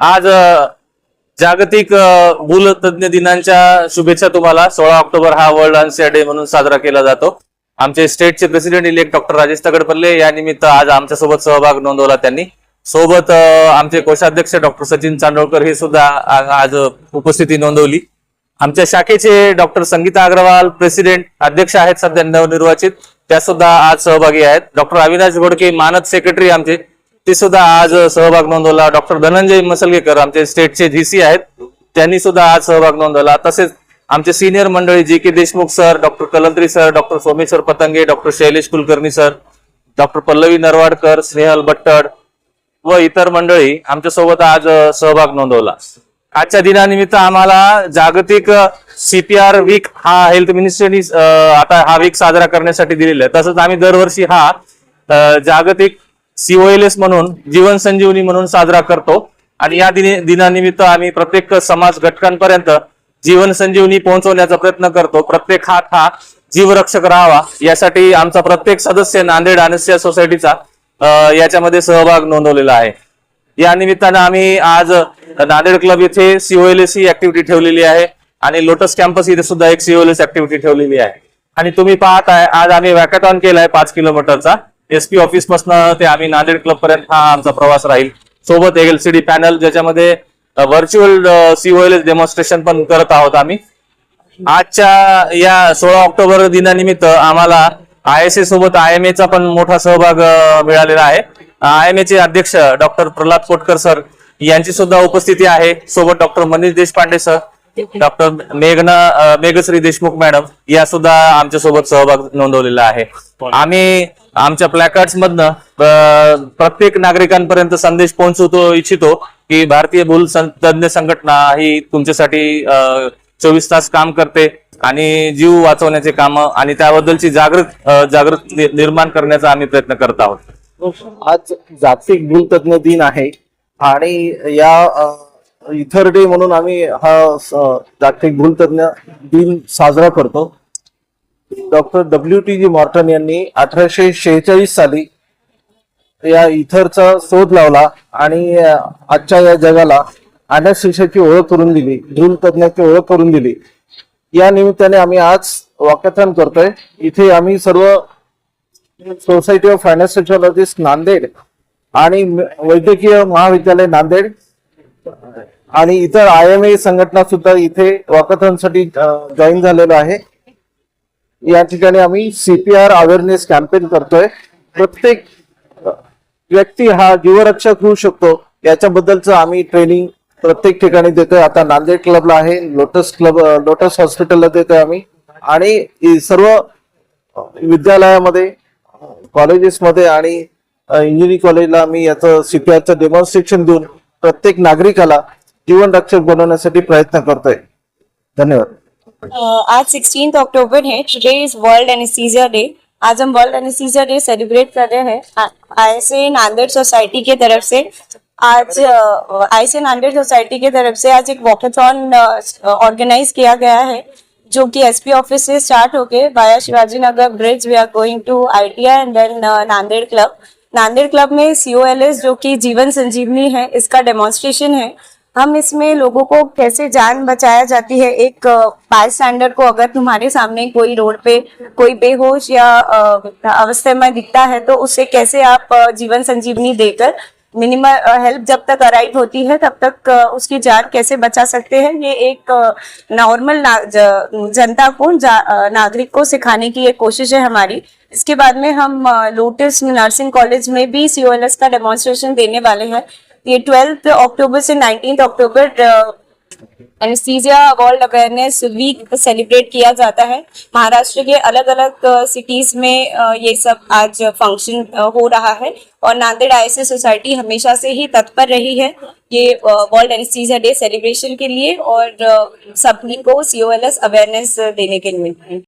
आज जागतिक मूल तज्ञ दिनांच्या शुभेच्छा तुम्हाला. सोळा ऑक्टोबर हा वर्ल्ड अनसिया डे म्हणून साजरा केला जातो. आमचे स्टेटचे president elect doctor Rajesh Tagadpalle या निमित्त आज आमच्यासोबत सहभाग नोंदवला त्यांनी. सोबत आमचे कोषाध्यक्ष डॉक्टर सचिन चांदोळकर हे सुद्धा आज उपस्थिती नोंदवली. आमच्या शाखेचे डॉक्टर संगीता अग्रवाल प्रेसिडेंट अध्यक्ष आहेत सध्या नवनिर्वाचित. त्या सुद्धा आज सहभागी आहेत. डॉक्टर अविनाश घोडके मानद सेक्रेटरी आमचे. ते सुद्धा आज सहभाग नोंदवला. डॉक्टर धनंजय मसलगेकर आमचे स्टेटचे जीसी आहेत. त्यांनी सुद्धा आज सहभाग नोंदवला. तसेच आमचे सिनियर मंडळी G K Deshmukh sir doctor Kalantri sir doctor Someshwar Patange doctor Shailesh Kulkarni sir doctor Pallavi Narwadkar Snehal Battad व इतर मंडळी आमच्यासोबत आज सहभाग नोंदवला. आजच्या दिनानिमित्त आम्हाला जागतिक सीपीआर वीक हा हेल्थ मिनिस्ट्रीनी आता हा वीक साजरा करण्यासाठी दिलेला आहे. तसंच आम्ही दरवर्षी हा जागतिक सीओएलएस म्हणून जीवन संजीवनी म्हणून साजरा करतो. आणि या दिनानिमित्त आम्ही प्रत्येक समाज घटकांपर्यंत जीवन संजीवनी पोहोचवण्याचा प्रयत्न करतो. प्रत्येक हात हा जीवरक्षक राहावा. यासाठी आमचा प्रत्येक सदस्य नांदेड अनस्या सोसायटीचा याच्यामध्ये सहभाग नोंदवलेला आहे. या निमित्तानं आम्ही आज नांदेड क्लब येथे सीओएलएस ही ऍक्टिव्हिटी ठेवलेली आहे. आणि लोटस कॅम्पस इथे सुद्धा एक सीओएलएस ऍक्टिव्हिटी ठेवलेली आहे. आणि तुम्ही पाहताय आज आम्ही वॅकॅथॉन केलाय पाच किलोमीटरचा एसपी ऑफिसपासून ते आम्ही नांदेड क्लब पर्यंत हा आमचा प्रवास राहील. सोबत एलसीडी पॅनल ज्याच्यामध्ये व्हर्च्युअल सीओएलएस डेमॉन्स्ट्रेशन पण करत आहोत आम्ही. आजच्या या सोळा ऑक्टोबर दिनानिमित्त आम्हाला आय एस ए सोबत आय एम चा पण मोठा सहभाग मिळालेला आहे. आय एम चे अध्यक्ष डॉक्टर प्रल्हाद कोटकर सर यांची सुद्धा उपस्थिती आहे. सोबत doctor Manish Deshpande sir doctor मेघना मेघश्री देशमुख मॅडम या सुद्धा आमच्यासोबत सहभाग नोंदवलेला आहे. आम्ही आमच्या प्लॅकार्ड मधनं प्रत्येक नागरिकांपर्यंत संदेश पोहोचवतो इच्छितो की भारतीय भूल तज्ज्ञ तज्ञ संघटना ही तुमच्यासाठी चोवीस तास काम करते आणि जीव वाचवण्याचे काम आणि त्याबद्दलची जागृत जागृत निर्माण करण्याचा आम्ही प्रयत्न करत आहोत. आज जागतिक भूलतज्ञ दिन आहे आणि या इथर डे म्हणून आम्ही हा जागतिक भूलतज्ञ दिन साजरा करतो. Doctor W T G Morton यांनी अठराशे शेहेचाळीस साली या इथरचा शोध लावला आणि आजच्या या जगाला अनॅस्थेशियाची ओळख करून दिली भूलतज्ञाची ओळख करून दिली. या निमित्ताने आम्ही आज वाक्याथन करतोय. इथे आम्ही सर्व सोसायटी ऑफ फायनान्शियलॉजिस्ट नांदेड आणि वैद्यकीय महाविद्यालय नांदेड आणि इतर आय एम ए संघटना सुद्धा इथे वाकथनसाठी जॉईन झालेलं आहे. या ठिकाणी आम्ही सीपीआर अवेअरनेस कॅम्पेन करतोय. प्रत्येक व्यक्ती हा जीवरक्षक होऊ शकतो. याच्याबद्दलचं आम्ही ट्रेनिंग प्रत्येक ठिकाणी देतोय. आता नांदेड क्लबला आहे लोटस क्लब लोटस हॉस्पिटलला देतोय आम्ही. आणि सर्व विद्यालयामध्ये कॉलेजेसमध्ये आणि इंजिनिअरिंग कॉलेजला आम्ही याचं सीपीआरचं डेमॉन्स्ट्रेशन देऊन प्रत्येक नागरिकाला जीवनरक्षक बनवण्यासाठी प्रयत्न करतोय. धन्यवाद. आज सिक्सटीन अक्टूबर है. Today is world anaesthesia day आज हम वर्ल्ड एनेस्थीसिया डे सेलिब्रेट कर रहे हैं. आई एस नांदेड़ सोसाइटी के तरफ़ से. आज आई एस नांदेड़ सोसाइटी के तरफ़ से आज एक वॉकेथॉन ऑर्गेनाइज किया गया है, जो कि एसपी ऑफ़िस से start okay via Shivaji Nagar bridge we are going to ITI and then Nanded club Nanded club में सीओएलएस जो कि जीवन संजीवनी है, इसका डेमोन्स्ट्रेशन है. हम इसमें लोगों को कैसे जान बचाया जाती है? एक बाय स्टैंडर्ड को अगर तुम्हारे सामने कोई रोड पे कोई बेहोश या अवस्था में दिखता है तो उसे कैसे आप जीवन संजीवनी देकर मिनिमल हेल्प जब तक अराइव होती है, तब तक उसकी जान कैसे बचा सकते हैं? ये एक नॉर्मल जनता को नागरिक को सिखाने की एक कोशिश है हमारी। इसके बाद में हम लोटस नर्सिंग कॉलेज में भी सीओएलएस का डेमोन्स्ट्रेशन देने वाले हैं। ये ट्वेल्थ अक्टूबर से nineteen October anaesthesia world awareness week celebrate KIA जाता है। महाराष्ट्र के अलग अलग सिटीज़ में ये सब आज फ़ंक्शन हो रहा है और नांदेड़ आईएसए सोसाइटी हमेशा से ही तत्पर रही है ये वर्ल्ड एनेस्थीसिया डे सेलिब्रेशन के लिए और अ, सभी को सीओएलएस अवेयरनेस देने के लिए।